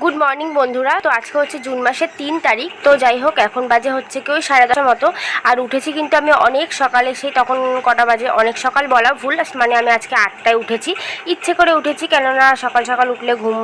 Good morning বন্ধুরা। তো আজকে হচ্ছে জুন মাসের তিন তারিখ। তো যাই হোক, এখন বাজে হচ্ছে কি ওই সাড়ে দশটার মতো। আর উঠেছি কিন্তু আমি অনেক সকালে, সেই তখন কটা বাজে, অনেক সকাল বলা ভুল। মানে আমি আজকে আটটায় উঠেছি। ইচ্ছে করে উঠেছি, কেননা সকাল সকাল উঠলে ঘুম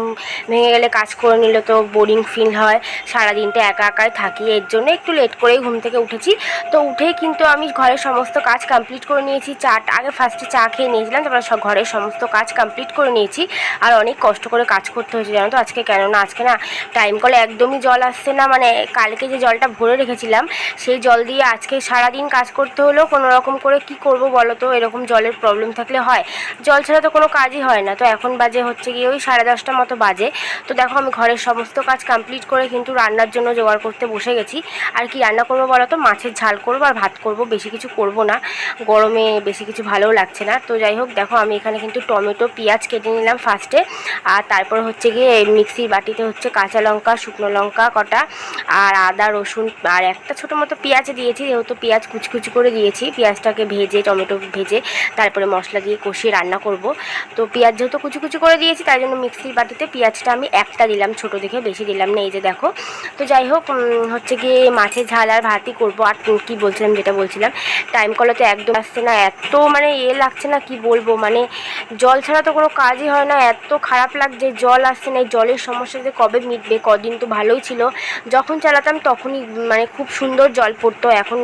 ভেঙে গেলে কাজ করে নিলে তো বোরিং ফিল হয়। সারাদিনটা একা একাই থাকি, এর জন্য একটু লেট করেই ঘুম থেকে উঠেছি। তো উঠেই কিন্তু আমি ঘরের সমস্ত কাজ কমপ্লিট করে নিয়েছি। চাটা আগে ফার্স্টে চা খেয়ে নিয়েছিলাম, তারপরে ঘরের সমস্ত কাজ কমপ্লিট করে নিয়েছি। আর অনেক কষ্ট করে কাজ করতে হয়েছে, জানো তো? আজকে কেননা আজকে না টাইম কলে একদমই জল আসছে না। মানে কালকে যে জলটা ভরে রেখেছিলাম, সেই জল দিয়ে আজকে সারাদিন কাজ করতে হলেও কোনো রকম করে কি করব বলো তো? এরকম জলের প্রবলেম থাকলে হয়। জল ছাড়া তো কোনো কাজই হয় না। তো এখন বাজে হচ্ছে গিয়ে ওই সাড়ে দশটার মতো বাজে। তো দেখো আমি ঘরের সমস্ত কাজ কমপ্লিট করে কিন্তু রান্নার জন্য জোগাড় করতে বসে গেছি। আর কি রান্না করব বলো তো? মাছের ঝাল করব আর ভাত করব। বেশি কিছু করব না। গরমে বেশি কিছু ভালোও লাগছে না। তো যাই হোক, দেখো আমি এখানে কিন্তু টমেটো, পেঁয়াজ কেটে নিলাম ফার্স্টে আর তারপর হচ্ছে গিয়ে মিক্সির বাটিতে হচ্ছে কাঁচা লঙ্কা, শুকনো লঙ্কা কটা, আর আদা, রসুন, আর একটা ছোটো মতো পেঁয়াজ দিয়েছি, যেহেতু পেঁয়াজ কুচকুচি করে দিয়েছি, পেঁয়াজটাকে ভেজে, টমেটো ভেজে, তারপরে মশলা দিয়ে কষিয়ে রান্না করব। তো পেঁয়াজ যেহেতু কুচি করে দিয়েছি, তাই জন্য মিক্সির বাটিতে পেঁয়াজটা আমি একটা দিলাম, ছোটো দেখে বেশি দিলাম না, এই যে দেখো। তো যাই হোক হচ্ছে গিয়ে মাছের ঝাল আর ভাতই করব, আর কী বলছিলাম যেটা বলছিলাম টাইম কলে তো একদম আসছে না, এত মানে এ লাগছে না, কি বলব মানে জল ছাড়া তো কোনো কাজই হয় না, এত খারাপ লাগছে, জল আসছে না, এই জলের সমস্যা যে কবে মিটবে, কদিন তো ভালোই ছিল। যখন চালাতাম তখনই মানে খুব সুন্দর জল পড়তো। এখন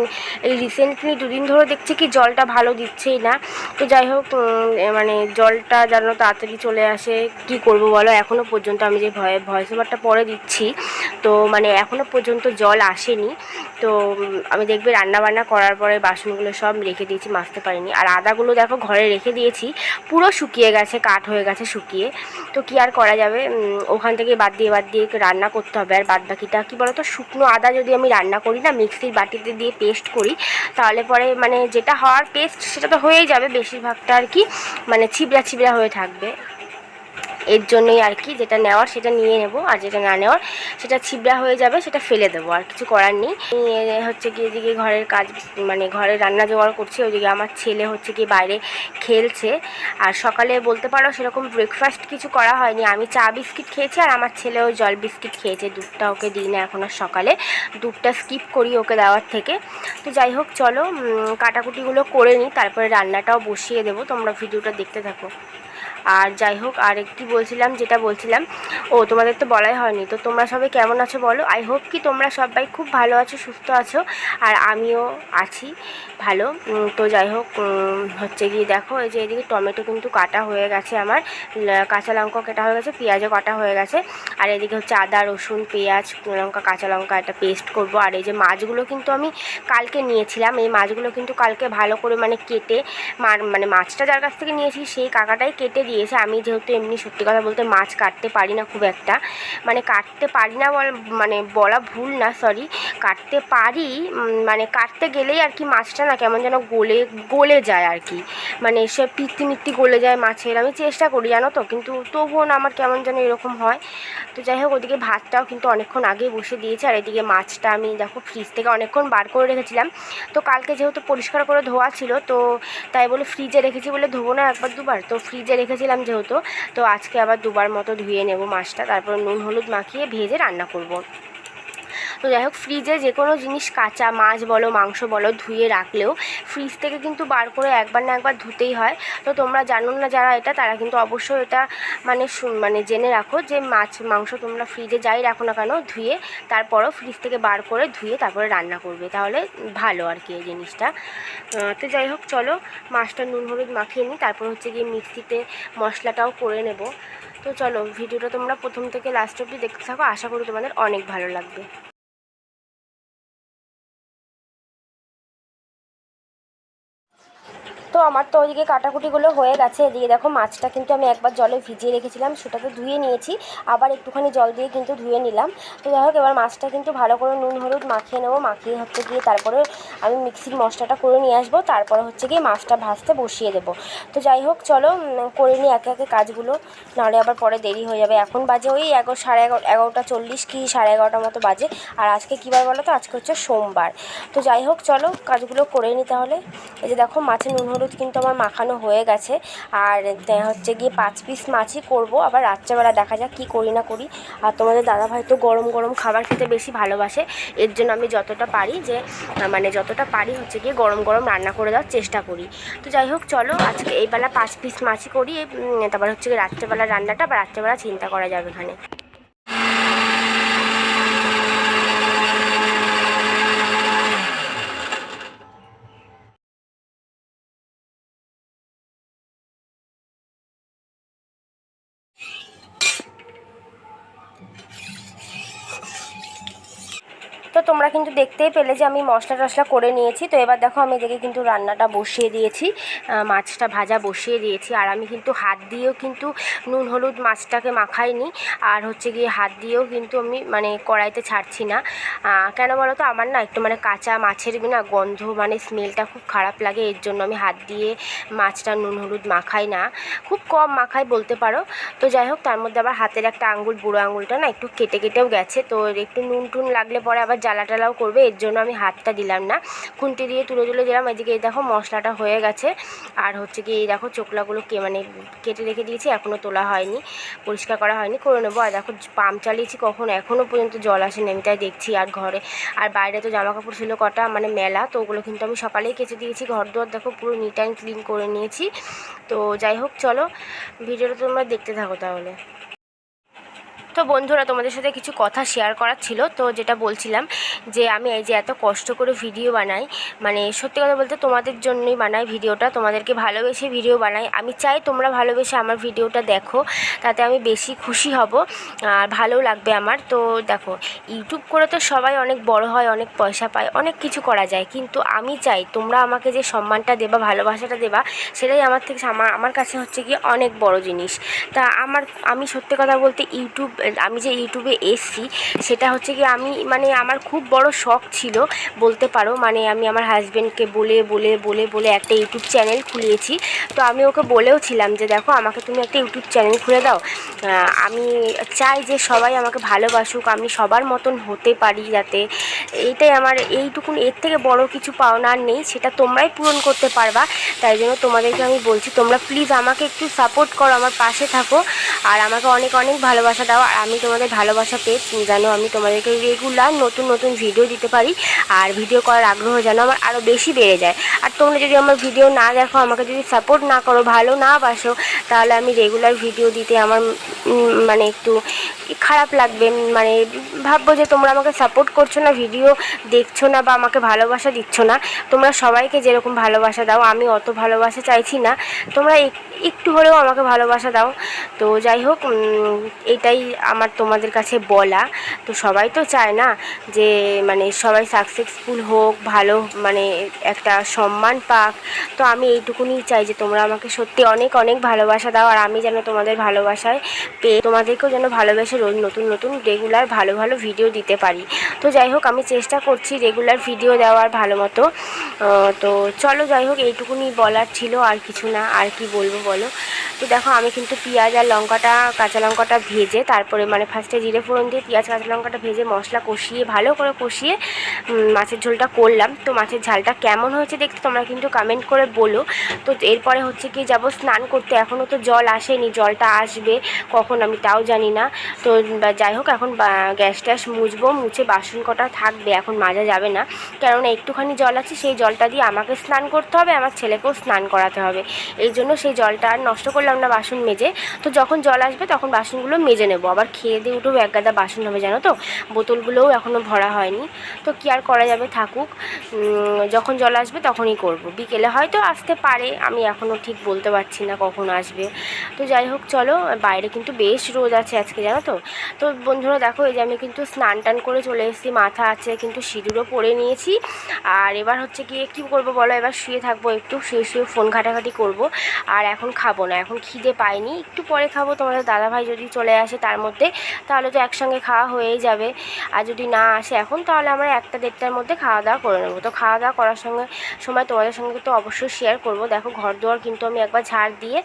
এই রিসেন্টলি দুদিন ধরে দেখছি কি জলটা ভালো দিচ্ছেই না। তো যাই হোক মানে জলটা যেন তাড়াতাড়ি চলে আসে, কি করব বলো? এখনও পর্যন্ত আমি যে ভয় ভয়েস ওভারটা পরে দিচ্ছি। তো মানে এখনও পর্যন্ত জল আসেনি। তো আমি দেখবে রান্না বান্না করার পরে বাসনগুলো সব রেখে দিয়েছি, মাজতে পারিনি। আর আদাগুলো দেখো ঘরে রেখে দিয়েছি, পুরো শুকিয়ে গেছে, কাঠ হয়ে গেছে শুকিয়ে। তো কি আর করা যাবে? ওখান থেকে বাদ দিয়ে বাদ দিয়ে রান্না করতে হবে। আর বাদ বাকিটা কী বলতো? শুকনো আদা যদি আমি রান্না করি না, মিক্সির বাটিতে দিয়ে পেস্ট করি, তাহলে পরে মানে যেটা হওয়ার পেস্ট সেটা তো হয়েই যাবে। বেশিরভাগটা আর কি মানে ছিবড়া ছিবড়া হয়ে থাকবে। এর জন্যই আর কি যেটা নেওয়ার সেটা নিয়ে নেব, আর যেটা না নেওয়ার সেটা ছিবড়া হয়ে যাবে, সেটা ফেলে দেবো, আর কিছু করার নেই। হচ্ছে কি এদিকে ঘরের কাজ মানে ঘরে রান্না জোগাড় করছি, ওইদিকে আমার ছেলে হচ্ছে কি বাইরে খেলছে। আর সকালে বলতে পারো সেরকম ব্রেকফাস্ট কিছু করা হয়নি। আমি চা বিস্কিট খেয়েছি, আর আমার ছেলেও জল বিস্কিট খেয়েছে। দুধটা ওকে দিই না এখন আর সকালে। দুধটা স্কিপ করি ওকে দেওয়ার থেকে। তো যাই হোক, চলো কাটাকুটিগুলো করে নিই, তারপরে রান্নাটাও বসিয়ে দেবো। তোমরা ভিডিওটা দেখতে থাকো। আর যাই হোক, আর কি বলছিলাম, যেটা বলছিলাম, ও তোমাদের তো বলাই হয়নি, তো তোমরা সবাই কেমন আছো বলো? আই হোপ কি তোমরা সবাই খুব ভালো আছো, সুস্থ আছো, আর আমিও আছি ভালো। তো যাই হোক হচ্ছে গিয়ে দেখো, এই যে এদিকে টমেটো কিন্তু কাটা হয়ে গেছে আমার কাঁচা লঙ্কা কাটা হয়ে গেছে, পেঁয়াজও কাটা হয়ে গেছে, আর এদিকে হচ্ছে আদা, রসুন, পেঁয়াজ, লঙ্কা, কাঁচা লঙ্কা একটা পেস্ট করব, আর এই যে মাছগুলো কিন্তু আমি কালকে নিয়েছিলাম, এই মাছগুলো কিন্তু কালকে ভালো করে মানে কেটে মানে মাছটা যার কাছ থেকে নিয়েছি, সেই কাকাটাই কেটে দিয়েছে। আমি যেহেতু এমনি সত্যি কথা বলতে মাছ কাটতে পারি না খুব একটা। মানে কাটতে পারি না বল মানে বলা ভুল না সরি কাটতে পারি মানে কাটতে গেলেই আর কি মাছটা না কেমন যেন গলে গলে যায় আর কি। মানে সে পিত্তি মিত্তি গলে যায় মাছের। আমি চেষ্টা করি, জানো তো? কিন্তু তবুও না আমার কেমন যেন এরকম হয়। তো যাই হোক, ওদিকে ভাতটাও কিন্তু অনেকক্ষণ আগে বসে দিয়েছে। আর এদিকে মাছটা আমি দেখো ফ্রিজ থেকে অনেকক্ষণ বার করে রেখেছিলাম। তো কালকে যেহেতু পরিষ্কার করে ধোয়া ছিল, তো তাই বলে ফ্রিজে রেখেছি বলে ধোবো না একবার দুবার। তো ফ্রিজে রেখেছিলাম যেহেতু, তো আজকে আবার দুবার মতো ধুয়ে নেব মাছটা, তারপর নুন হলুদ মাখিয়ে ভেজে রান্না করব। তো যাই হোক ফ্রিজে যে কোনো জিনিস কাঁচা, মাছ বলো, মাংস বলো, ধুয়ে রাখলেও ফ্রিজ থেকে কিন্তু বার করে একবার না একবার ধুতেই হয়। তো তোমরা জানো না যারা এটা, তারা কিন্তু অবশ্যই এটা মানে মানে জেনে রাখো যে মাছ, মাংস তোমরা ফ্রিজে যাই রাখো না কেন, ধুয়ে তারপরও ফ্রিজ থেকে বার করে ধুয়ে তারপরে রান্না করবে। তাহলে ভালো আর কি এই জিনিসটা। তো যাই হোক, চলো মাছটা নুন হলুদ মাখিয়ে নিই, তারপর হচ্ছে গিয়ে মিক্সিতে মশলাটাও করে নেব। তো চলো, ভিডিওটা তোমরা প্রথম থেকে লাস্ট অবধি দেখতে থাকো। আশা করি তোমাদের অনেক ভালো লাগবে। তো আমার তো ওইদিকে কাটাকুটিগুলো হয়ে গেছে। এদিকে দেখো মাছটা কিন্তু আমি একবার জলে ভিজিয়ে রেখেছিলাম সেটাকে ধুয়ে নিয়েছি। আবার একটুখানি জল দিয়ে কিন্তু ধুয়ে নিলাম। তো যাই হোক, এবার মাছটা কিন্তু ভালো করে নুন, হলুদ মাখিয়ে নেব। মাখিয়ে হচ্ছে গিয়ে তারপরে আমি মিক্সির মশলাটা করে নিয়ে আসব। তারপরে হচ্ছে গিয়ে মাছটা ভাজতে বসিয়ে দেবো। তো যাই হোক, চলো করে নিই একে একে কাজগুলো। নাহলে আবার পরে দেরি হয়ে যাবে। এখন বাজে ওই এগারো সাড়ে এগারো এগারোটা চল্লিশ কি, সাড়ে এগারোটার মতো বাজে। আর আজকে কী বার বলো তো? আজকে হচ্ছে সোমবার। তো যাই হোক, চলো কাজগুলো করে নিই তাহলে। এই যে দেখো মাছে নুন হলুদ কিন্তু আমার মাখানো হয়ে গেছে। আর হচ্ছে গিয়ে পাঁচ পিস মাছই করব। আবার রাত্রেবেলা দেখা যাক কী করি না করি। আর তোমাদের দাদাভাই তো গরম গরম খাবার খেতে বেশি ভালোবাসে। এর জন্য আমি যতটা পারি যে মানে যতটা পারি হচ্ছে গিয়ে গরম গরম রান্না করে দেওয়ার চেষ্টা করি। তো যাই হোক, চলো আজকে এই বেলা পাঁচ পিস মাছই করি। তারপর হচ্ছে গিয়ে রাত্রেবেলা রান্নাটা বা রাত্রেবেলা চিন্তা করা যাবে এখানে তো তোমরা কিন্তু দেখতেই পেলে যে আমি মশলা টশলা করে নিয়েছি। তো এবার দেখো আমি এদিকে কিন্তু রান্নাটা বসিয়ে দিয়েছি। মাছটা ভাজা বসিয়ে দিয়েছি। আর আমি কিন্তু হাত দিয়েও কিন্তু নুন, হলুদ মাছটাকে মাখাইনি। আর হচ্ছে গিয়ে হাত দিয়েও কিন্তু আমি মানে কড়াইতে ছাড়ছি না। কেন বলো তো আমার না একটু মানে কাঁচা মাছের না গন্ধ মানে স্মেলটা খুব খারাপ লাগে। এর জন্য আমি হাত দিয়ে মাছটা নুন, হলুদ মাখাই না। খুব কম মাখাই বলতে পারো। তো যাই হোক, তার মধ্যে আবার হাতের একটা আঙ্গুল বুড়ো আঙুলটা না একটু কেটে, কেটেও গেছে। তো একটু নুন, টুন লাগলে পরে আবার জ্বালা টালাও করবে, এর জন্য আমি হাতটা দিলাম না। খুন্তি দিয়ে তুলে তুলে দিলাম। এদিকে এই দেখো মশলাটা হয়ে গেছে। আর হচ্ছে কি এই দেখো চোকলাগুলো কে মানে কেটে রেখে দিয়েছি এখনও তোলা হয়নি, পরিষ্কার করা হয়নি, করে নেব। আর দেখো পাম্প চালিয়েছি কখন এখনও পর্যন্ত জল আসেনি আমি, তাই দেখছি আর ঘরে। আর বাইরে তো জামা কাপড় ছিল কটা মানে মেলা, তো ওগুলো কিন্তু আমি সকালেই কেচে দিয়েছি। ঘর দুয়ার দেখো পুরো নিট অ্যান্ড ক্লিন করে নিয়েছি। তো যাই হোক, চলো, ভিডিওটা তোমরা দেখতে থাকো তাহলে। তো বন্ধুরা, তোমাদের সাথে কিছু কথা শেয়ার করার ছিল। তো যেটা বলছিলাম যে, আমি এই যে এত কষ্ট করে ভিডিও বানাই মানে সত্যি কথা বলতে তোমাদের জন্যই বানাই ভিডিওটা তোমাদেরকে ভালোবেসে ভিডিও বানাই। আমি চাই তোমরা ভালোবেসে আমার ভিডিওটা দেখো, তাতে আমি বেশি খুশি হব, আর ভালো লাগবে আমার। তো দেখো ইউটিউব করে তো সবাই অনেক বড় হয়, অনেক পয়সা পায়, অনেক কিছু করা যায়। কিন্তু আমি চাই তোমরা আমাকে যে সম্মানটা দেবা, ভালোবাসাটা দেবা, সেটাই আমার থেকে, আমার আমার কাছে হচ্ছে কি অনেক বড় জিনিস। তা আমার, আমি সত্যি কথা বলতে ইউটিউব আমি যে ইউটিউবে এসছি, সেটা হচ্ছে কি আমি মানে আমার খুব বড় শখ ছিল, বলতে পারো মানে আমি আমার হাজব্যান্ডকে বলে বলে বলে বলে একটা ইউটিউব চ্যানেল খুলিয়েছি। তো আমি ওকে বলেও ছিলাম যে, দেখো, আমাকে তুমি একটা ইউটিউব চ্যানেল খুলে দাও। আমি চাই যে সবাই আমাকে ভালোবাসুক, আমি সবার মতন হতে পারি যাতে। এইটাই আমার, এইটুকুন, এর থেকে বড় কিছু পাওনা নেই, সেটা তোমরাই পূরণ করতে পারবা। তাই জন্য তোমাদেরকে আমি বলছি, তোমরা প্লিজ আমাকে একটু সাপোর্ট করো, আমার পাশে থাকো। আর আমাকে অনেক অনেক ভালোবাসা দাও। আর আমি তোমাদের ভালোবাসা পেয়ে যেন আমি তোমাদেরকে রেগুলার নতুন নতুন ভিডিও দিতে পারি। আর ভিডিও করার আগ্রহ যেন আমার আরও বেশি বেড়ে যায়। আর তোমরা যদি আমার ভিডিও না দেখো, আমাকে যদি সাপোর্ট না করো, ভালো না বাসো, তাহলে আমি রেগুলার ভিডিও দিতে আমার মানে একটু খারাপ লাগবে। মানে ভাববো যে তোমরা আমাকে সাপোর্ট করছ না ভিডিও দেখছ না বা আমাকে ভালোবাসা দিচ্ছ না। তোমরা সবাইকে যেরকম ভালোবাসা দাও, আমি অত ভালোবাসা চাইছি না। তোমরা এক- একটু হলেও আমাকে ভালোবাসা দাও। তো যাই হোক এটাই আমার তোমাদের কাছে বলা, তো সবাই তো চায় না যে মানে সবাই সাকসেসফুল হোক, ভালো মানে একটা সম্মান পাক। তো আমি এইটুকুনি চাই যে, তোমরা আমাকে সত্যি অনেক অনেক ভালোবাসা দাও, আর আমি যেন তোমাদের ভালোবাসায় পেয়ে, তোমাদেরকেও যেন ভালোবেসে রোজ নতুন নতুন রেগুলার ভালো ভালো ভিডিও দিতে পারি। তো যাই হোক, আমি চেষ্টা করছি রেগুলার ভিডিও দেওয়ার ভালো মতো। তো চলো যাই হোক, এইটুকুনি বলার ছিল, আর কিছু না, আর কি বলব বলো? তো দেখো, আমি কিন্তু পেঁয়াজ আর লঙ্কাটা, কাঁচা লঙ্কাটা ভেজে তারপরে মানে ফার্স্টে জিরে ফোড়ন দিয়ে পেঁয়াজ, কাঁচা লঙ্কাটা ভেজে মশলা কষিয়ে, ভালো করে কষিয়ে মাছের ঝোলটা করলাম। তো মাছের ঝালটা কেমন হয়েছে দেখতে তোমরা কিন্তু কমেন্ট করে বলো। তো এরপরে হচ্ছে কি যাব স্নান করতে। এখনও তো জল আসেনি, জলটা আসবে কখন আমি তাও জানি না। তো যাই হোক, এখন গ্যাস ট্যাস মুছবো, মুছে বাসন কটা থাকবে, এখন মাজা যাবে না। কেননা একটুখানি জল আছে, সেই জলটা দিয়ে আমাকে স্নান করতে হবে, আমার ছেলেকেও স্নান করাতে হবে। এই জন্য সেই জলটা আর নষ্ট করলাম না বাসন মেজে। তো যখন জল আসবে, তখন বাসনগুলো মেজে নেব। আবার খেয়ে দিয়ে উঠেও এক গাদা বাসন হবে জানো তো? বোতলগুলোও এখনও ভরা হয়নি। তো কি আর করা যাবে থাকুক। যখন জল আসবে তখনই করব। বিকেলে হয়তো আসতে পারে, আমি এখনও ঠিক বলতে পারছি না কখন আসবে। তো যাই হোক, চলো, বাইরে কিন্তু বেশ রোদ আছে আজকে, জানো তো? তো বন্ধুরা, দেখো, এই যে আমি কিন্তু স্নান টান করে চলে এসেছি, মাথা আছে, কিন্তু সিঁদুরও পরে নিয়েছি। আর এবার হচ্ছে গিয়ে কী করব বলো? এবার শুয়ে থাকব, একটু শুয়ে শুয়ে ফোন ঘাটাঘাটি করব। আর এখন খাব না, এখন খিদে পাইনি। একটু পরে খাব, তোমাদের দাদাভাই যদি চলে আসে তার মধ্যে, তাহলে তো একসঙ্গে খাওয়া হয়েই যাবে। আর যদি না আসে এখন, তাহলে আমরা একটা দেড়টার মধ্যে খাওয়া দাওয়া করে নেব। তো খাওয়া দাওয়া করার সঙ্গে সময় তোমাদের সঙ্গে তো অবশ্যই শেয়ার করব। দেখো ঘর দুয়ার কিন্তু আমি একবার ঝাড় দিয়ে,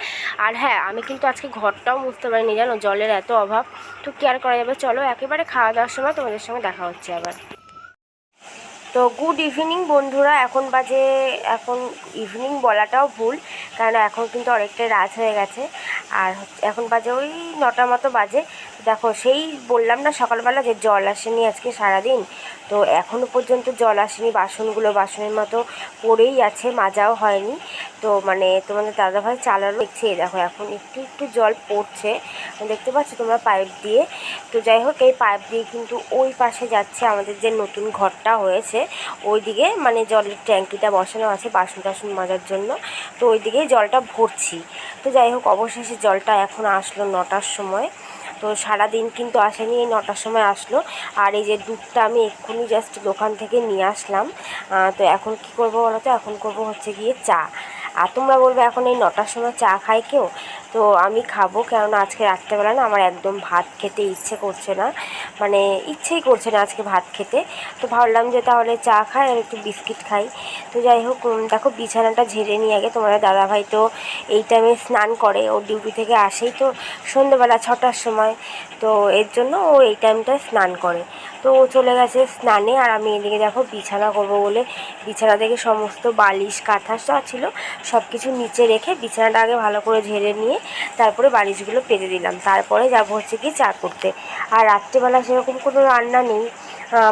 আর হ্যাঁ আমি কিন্তু আজকে ঘরটাও মুছতে পারিনি জানো, জলের এত অভাব। তো কেয়ার করা যাবে? চলো একেবারে খাওয়া দাওয়ার সময় তোমাদের সঙ্গে দেখা হচ্ছে আবার। তো গুড ইভিনিং বন্ধুরা, এখন বাজে, এখন ইভিনিং বলাটাও ভুল কারণ এখন কিন্তু অনেকটাই রাত হয়ে গেছে। আর এখন বাজে ওই নটা মতো বাজে। দেখো, সেই বললাম না সকালবেলা যে জল আসেনি আজকে সারাদিন। তো এখনও পর্যন্ত জল আসেনি, বাসনগুলো বাসনের মতো পড়েই আছে, মাজাও হয়নি। তো মানে তোমাদের দাদাভাই চালানো দেখছি দেখো এখন একটু একটু জল পড়ছে। দেখতে পাচ্ছ তোমরা পাইপ দিয়ে। তো যাই হোক, এই পাইপ দিয়ে কিন্তু ওই পাশে যাচ্ছে আমাদের যে নতুন ঘরটা হয়েছে। ওই দিকে মানে জলের ট্যাঙ্কিটা বসানো আছে বাসন টাসন মাজার জন্য। তো ওই দিকেই জলটা ভরছি। তো যাই হোক, অবশেষে জলটা এখন আসলো নটার সময়। তো সারাদিন কিন্তু আসেনি, এই নটার সময় আসলো। আর এই যে দুধটা আমি এক্ষুনি জাস্ট দোকান থেকে নিয়ে আসলাম। তো এখন কি করব বলো তো? এখন করব হচ্ছে গিয়ে চা। আর তোমরা বলবে এখন এই নটার সময় চা খায় কেউ? তো আমি খাব কেননা আজকে রাত্রেবেলা না আমার একদম ভাত খেতে ইচ্ছে করছে না। মানে ইচ্ছেই করছে না আজকে ভাত খেতে। তো ভাবলাম যে তাহলে চা খাই আর একটু বিস্কিট খাই। তো যাই হোক দেখো বিছানাটা ঝেড়ে নিয়ে আগে তোমাদের দাদাভাই তো এই টাইমে স্নান করে। ও ডিউটি থেকে আসেই তো সন্ধ্যেবেলা ছটার সময়। তো এর জন্য ও এই টাইমটায় স্নান করে। তো ও চলে গেছে স্নানে আর আমি এদিকে দেখো বিছানা করব বলে বিছানা থেকে সমস্ত বালিশ, কাঁথা যা ছিল সব কিছু নিচে রেখে বিছানাটা আগে ভালো করে ঝেড়ে নিয়ে তারপরে বালিশগুলো পেতে দিলাম। তারপরে যাব হচ্ছে কি চা করতে। আর রাত্রিবেলা সেরকম কোনো রান্না নেই।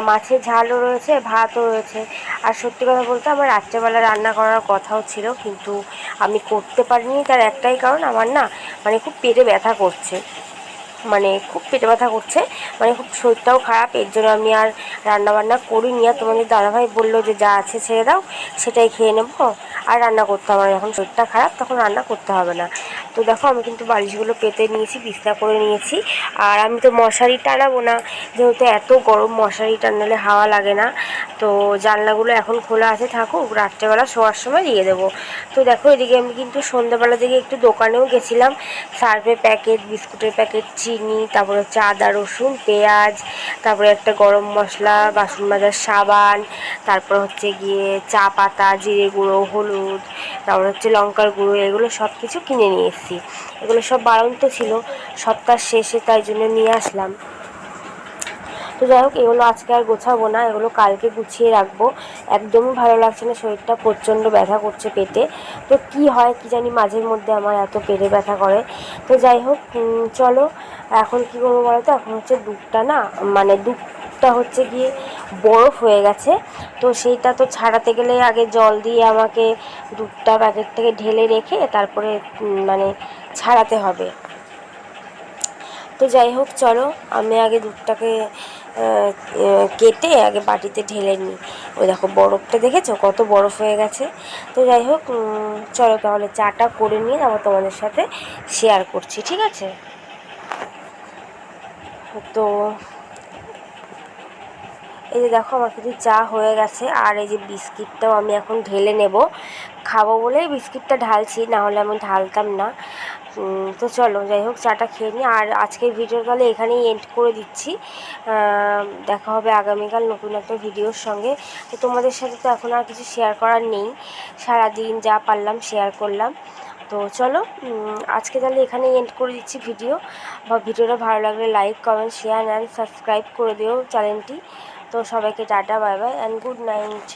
মাছের ঝালও রয়েছে, ভাতও রয়েছে। আর সত্যি কথা বলতে আমার রাত্রেবেলা রান্না করার কথাও ছিল, কিন্তু আমি করতে পারিনি তার একটাই কারণ, আমার না মানে খুব পেটে ব্যথা করছে। মানে খুব পেটে ব্যথা করছে মানে খুব শরীরটাও খারাপ, এর জন্য আমি আর রান্নাবান্না করিনি। আর তোমাদের দাদাভাই বলল যে যা আছে ছেড়ে দাও, সেটাই খেয়ে নেব। আর রান্না করতে হবে না, যখন শরীরটা খারাপ, তখন রান্না করতে হবে না। তো দেখো, আমি কিন্তু বালিশগুলো পেতে নিয়েছি, বিছনা করে নিয়েছি। আর আমি তো মশারি টানাবো না, যেহেতু এত গরম মশারি টানালে হাওয়া লাগে না। তো জানলাগুলো এখন খোলা আছে থাকুক, রাত্রেবেলা শোয়ার সময় দিয়ে দেবো। তো দেখো, এদিকে আমি কিন্তু সন্ধ্যাবেলা দিকে একটু দোকানেও গেছিলাম। সার্ফের প্যাকেট, বিস্কুটের প্যাকেট, চিনি, তারপরে হচ্ছে আদা, রসুন, পেঁয়াজ, তারপরে একটা গরম মশলা, বাসন মাজার সাবান, তারপর হচ্ছে গিয়ে চা পাতা, জিরে গুঁড়ো, হলুদ, তারপর হচ্ছে লঙ্কার গুঁড়ো, এগুলো সব কিছু কিনে নিয়ে এসেছি এগুলো সব বাড়ন্ত ছিল, সপ্তাহ শেষে তাই জন্য নিয়ে আসলাম। তো যাই হোক, এগুলো আজকে আর গোছাবো না, এগুলো কালকে গুছিয়ে রাখব। একদমই ভালো লাগছে না, শরীরটা প্রচণ্ড ব্যথা করছে পেটে। তো কি হয় কি জানি মাঝের মধ্যে আমার এত পেটে ব্যথা করে। তো যাই হোক চলো, এখন কি করব বলো তো? এখন হচ্ছে দুধটা না মানে দুধটা হচ্ছে গিয়ে বরফ হয়ে গেছে। তো সেইটা তো ছাড়াতে গেলে আগে জল দিয়ে আমাকে দুধটা প্যাকেট থেকে ঢেলে রেখে তারপরে মানে ছাড়াতে হবে। তো যাই হোক, চলো, আমি আগে দুধটাকে কেটে আগে বাটিতে ঢেলে নিই। ওই দেখো, বরফটা দেখেছ? কত বরফ হয়ে গেছে। তো যাই হোক চলো তাহলে চাটা করে নিয়ে তারপর তোমাদের সাথে শেয়ার করছি, ঠিক আছে? তো এই যে দেখো, আমার কিছু চা হয়ে গেছে, আর এই যে বিস্কিটটাও আমি এখন ঢেলে নেব। খাব বলেই বিস্কিটটা ঢালছি, না হলে আমি ঢালতাম না। তো চলো, যাই হোক, চাটা খেয়ে নিই। আর আজকের ভিডিও তাহলে এখানেই এন্ড করে দিচ্ছি। দেখা হবে আগামীকাল নতুন একটা ভিডিওর সঙ্গে। তো তোমাদের সাথে তো এখন আর কিছু শেয়ার করার নেই। সারাদিন যা পারলাম শেয়ার করলাম। তো চলো আজকে তাহলে এখানেই এন্ড করে দিচ্ছি ভিডিও বা ভিডিওটা ভালো লাগলে like comment share and subscribe করে দিও চ্যানেলটি তো সবাইকে tata bye bye and good night